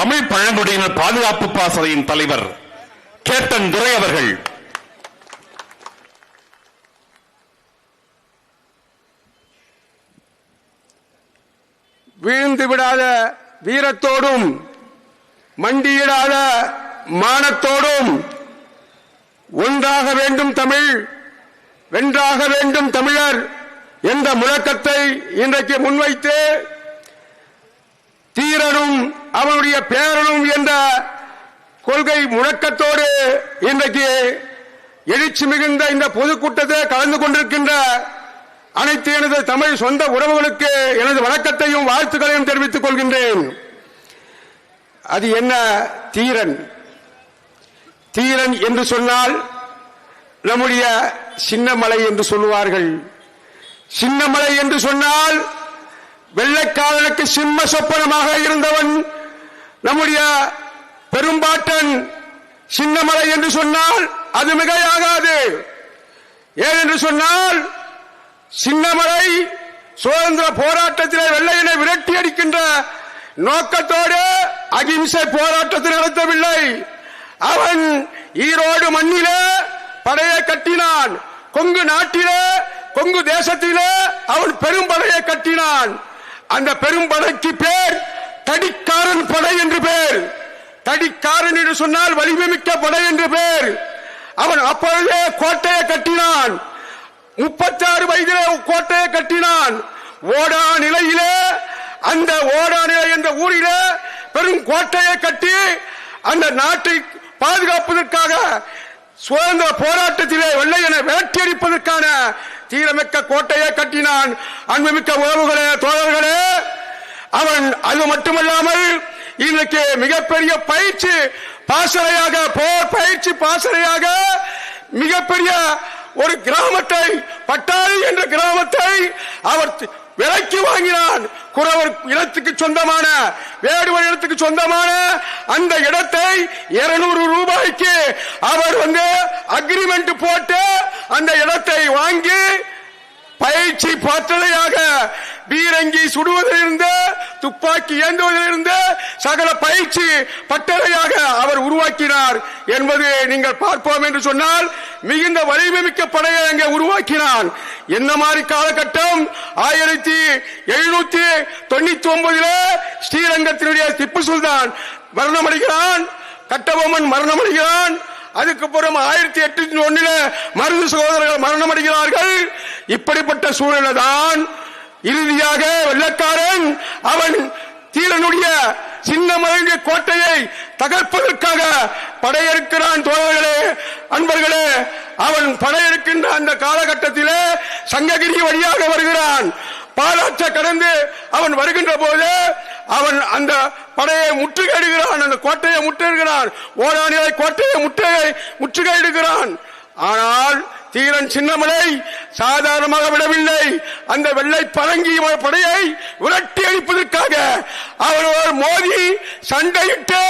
தமிழ் பழங்குடியினர் பாதுகாப்பு பாசறையின் தலைவர் கேப்டன் துரை அவர்கள். வீழ்ந்து விடாத வீரத்தோடும் மண்டியிடாத மானத்தோடும் ஒன்றாக வேண்டும் தமிழ் வென்றாக வேண்டும் தமிழர் என்ற முழக்கத்தை இன்றைக்கு முன்வைத்து தீரனும் அவனுடைய பேரனும் என்ற கொள்கை முழக்கத்தோடு இன்றைக்கு எழுச்சி மிகுந்த இந்த பொதுக்கூட்டத்தில் கலந்து கொண்டிருக்கின்ற அனைத்து எனது தமிழ் சொந்த உறவுகளுக்கு எனது வணக்கத்தையும் வாழ்த்துக்களையும் தெரிவித்துக் கொள்கின்றேன். அது என்ன? தீரன். தீரன் என்று சொன்னால் நம்முடைய சின்னமலை என்று சொல்லுவார்கள். சின்னமலை என்று சொன்னால் வெள்ளைக்காரனுக்கு சிம்ம சொப்பனமாக இருந்தவன் நம்முடைய பெரும்பாட்டன் சின்னமலை என்று சொன்னால் அது மிகையாகாது. ஏனென்று சொன்னால் சின்னமலை சுதந்திர போராட்டத்திலே வெள்ளையனை விரட்டி அடிக்கின்ற நோக்கத்தோடு அகிம்சை போராட்டத்தை நடத்தவில்லை. அவன் ஈரோடு மண்ணிலே படையை கட்டினான். கொங்கு நாட்டிலே கொங்கு தேசத்திலே அவன் பெரும்படையை கட்டினான். அந்த பெரும் படைக்கு பேர் தடிக்காரன் படை என்று பேர். தடிக்காரன் என்று சொன்னால் வலிமைமிக்க படை என்று பேர். அவன் அப்பொழுதே கோட்டையை கட்டினான். முப்பத்தாறு வயதிலே கோட்டையை கட்டினான். ஓடா நிலையிலே அந்த ஓடா நிலை என்ற ஊரிலே பெரும் கோட்டையை கட்டி அந்த நாட்டை பாதுகாப்பதற்காக சுதந்திர போராட்டத்திலே வெள்ளையனை வேட்டியடிப்பதற்கான தீரமிக்க கோட்டையை கட்டினான். அன்புமிக்க உறவுகளே தோழர்களே அவன் அது மட்டுமல்லாமல் இன்றைக்கு மிகப்பெரிய பயிற்சி பாசறையாக போர் பயிற்சி பாசறையாக மிகப்பெரிய ஒரு கிராமத்தை பட்டாளி என்ற கிராமத்தை அவர் விலைக்கு வாங்கினான். குறவர் இடத்துக்கு சொந்தமான வேடுவர் இடத்துக்கு சொந்தமான அந்த இடத்தை 200 ரூபாய்க்கு அவர் வந்து அக்ரிமெண்ட் போட்டு அந்த இடத்தை வாங்கி பயிற்சி பாற்றலையாக பீரங்கி சுடுவதிலிருந்து துப்பாக்கி ஏந்துவதிலிருந்து சகல பயிற்சி பட்டறையாக அவர் உருவாக்கினார் என்பது நீங்கள் பார்ப்போம் என்று சொன்னால் மிகுந்த வலிமை மிக்க படையை அங்கே உருவாக்கினான். என்ன மாதிரி காலகட்டம் ஆயிரத்தி எழுநூத்தி தொண்ணூத்தி ஒன்பதுல ஸ்ரீரங்கத்தினுடைய திப்பு சுல்தான் மரணமடைகிறான் கட்டபொம்மன் மரணமடைகிறான் அதுக்கப்புறம் ஆயிரத்தி எட்நூத்தி ஒண்ணுல மருது சகோதரர்கள் மரணமடைகிறார்கள். இப்படிப்பட்ட சூழலை தான் இறுதியாக வெள்ளக்காரன் அவன் தீரனுடைய சின்னமலையுடைய கோட்டையை தகர்ப்பதற்காக படையெடுக்கிறான் தோழர்களே. அன்பர்களே அவன் படையெடுக்கின்ற அந்த காலகட்டத்திலே சங்ககிரி வழியாக வருகிறான். பாலாற்ற கடந்து அவன் வருகின்ற போது அவன் அந்த படையை முற்றுகையிடுகிறான் அந்த கோட்டையை முற்றுகிறான் ஓராணிலை கோட்டையை முற்றுகை முற்றுகையிடுகிறான். ஆனால் தீரன் சின்னமலை சாதாரணமாக விடவில்லை. அந்த வெள்ளை பரங்கி படையை விரட்டி அடிப்பதற்காக அவனோடு மோதி சண்டையிட்டு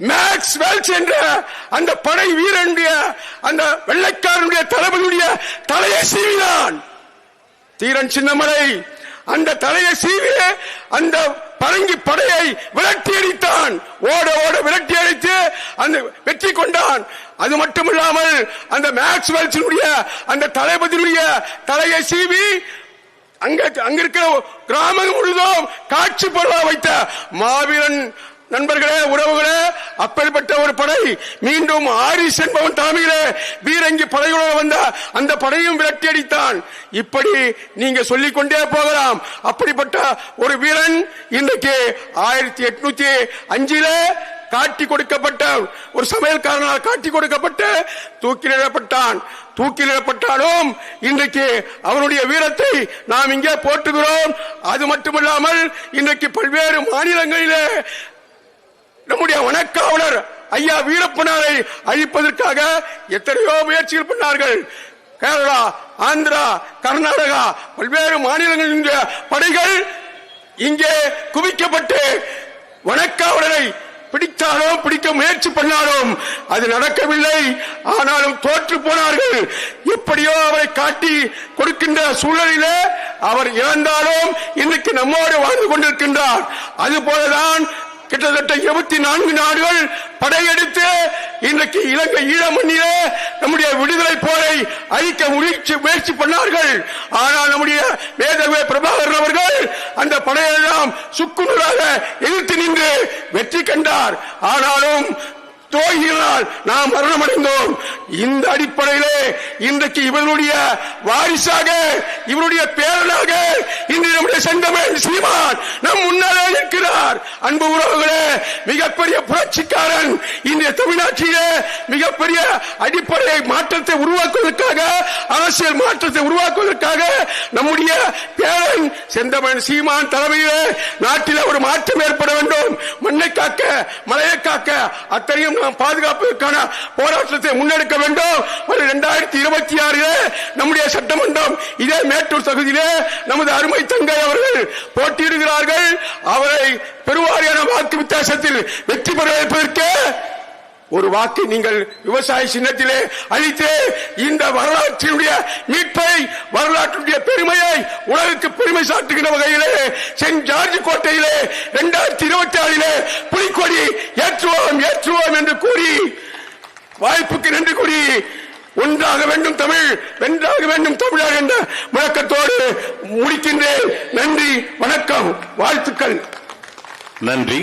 மேக்ஸ் வெல்ஸ் என்ற அந்த படை வீரனுடைய அந்த வெள்ளைக்காரனுடைய தளபதியுடைய தலையை சீவினான். தீரன் சின்னமலை அந்த தலையை சீவி அந்த பரங்கி படையை விரட்டி அடித்தான். ஓட ஓட விரட்டி அடித்து அந்த வெற்றி கொண்டான். அது மட்டுமில்லாமல் அந்த மேக்ஸ்வெல்ஸினுடைய அந்த தளபதியுடைய தலையை சீவி அங்க அங்க இருக்கிற கிராமம் முழுதும் காட்சி பொருளா வைத்த மாவீரன் நண்பர்களே உறவுகளே அப்படிப்பட்ட ஒரு படை. மீண்டும் ஆரிஸ் என்பவன் தலைமையிலே பீரங்கி படைகளோடு வந்த அந்த படையும் விரட்டி அடித்தான். இப்படி நீங்க சொல்லிக் கொண்டே போகலாம். அப்படிப்பட்ட ஒரு வீரன் இன்றைக்கு ஆயிரத்தி எட்நூத்தி அஞ்சிலே காட்டி கொடுக்கப்பட்ட ஒரு சமையல்காரனால் காட்டி கொடுக்கப்பட்டு தூக்கிலிடப்பட்டான் தூக்கிலிடப்பட்டாலும் இன்றைக்கு அவனுடைய வீரத்தை நாம் இங்கே போற்றுகிறோம். அது மட்டுமல்லாமல் இன்றைக்கு பல்வேறு மாநிலங்களிலே நம்முடைய வணக்காவலர் ஐயா வீரப்பனாரை அழிப்பதற்காக எத்தனையோ முயற்சிகள் பண்ணார்கள். கேரளா ஆந்திரா கர்நாடகா பல்வேறு மாநிலங்களின் படைகள் இங்கே குவிக்கப்பட்டு வணக்காவலரை பிடித்தாலும் பிடிக்க முயற்சி பண்ணாலும் அது நடக்கவில்லை. ஆனாலும் தோற்று போனார்கள். எப்படியோ அவரை காட்டி கொடுக்கின்ற சூழலிலே அவர் இறந்தாலும் இன்னைக்கு நம்மோடு வாழ்ந்து கொண்டிருக்கின்றார். அதுபோலதான் கிட்டத்தட்ட இருபத்தி நான்கு நாடுகள் படையெடுத்து இன்றைக்கு இலங்கை ஈழ மண்ணிலே நம்முடைய விடுதலை போரை அழிக்க முயற்சி முயற்சி பண்ணார்கள். ஆனால் நம்முடைய வேதவே பிரபாகரன் அவர்கள் அந்த படையெல்லாம் சுக்குநூறாக எதிர்த்து நின்று வெற்றி கண்டார். ஆனாலும் துரோகிகளால் நாம் மரணமடைந்தோம். இந்த அடிப்படையிலே இன்றைக்கு இவருடைய வாரிசாக இவருடைய பேரனாக இன்று நம்முடைய செந்தமிழ் சீமான் நம் முன்னாலே நிற்கிறார். அன்பு உறவுகளே மிகப்பெரிய புரட்சிக்காரன் இந்திய தமிழ்நாட்டிலே மிகப்பெரிய அடிப்படை மாற்றத்தை உருவாக்குவதற்காக அரசியல் மாற்றத்தை உருவாக்குவதற்காக நம்முடைய பேரன் செந்தமிழ் சீமான் தலைமையிலே நாட்டில் ஒரு மாற்றம் ஏற்பட வேண்டும். மண்ணை காக்க மலையை காக்க அத்தனையும் நாம் பாதுகாப்பதற்கான போராட்டத்தை முன்னெடுக்க வேண்டும். இரண்டாயிரத்தி இருபத்தி ஆறிலே நம்முடைய சட்டமன்றம் இதே மேட்டூர் தொகுதியிலே நமது அருமை தங்கை அவர்கள் போட்டியிடுகிறார்கள். அவரை பெருவாரியான வாக்கு வித்தியாசத்தில் வெற்றி பெற வைப்பதற்கு ஒரு வாக்கை நீங்கள் விவசாய சின்னத்திலே அளித்து இந்த வரலாற்றினுடைய மீட்பை வரலாற்றுடைய பெருமையை உலகுக்கு பெருமை சாட்டுகிற வகையிலே சென்ட் ஜார்ஜ் கோட்டையிலே இரண்டாயிரத்தி இருபத்தி ஆறிலே புலிக்கொடி ஏற்றுவோம் ஏற்றுவோம் என்று கூறி வாய்ப்புக்கு நன்றி கூறி ஒன்றாக வேண்டும் தமிழ் வென்றாக வேண்டும் தமிழர் என்ற முழக்கத்தோடு முடிக்கின்றேன். நன்றி வணக்கம் வாழ்த்துக்கள். நன்றி.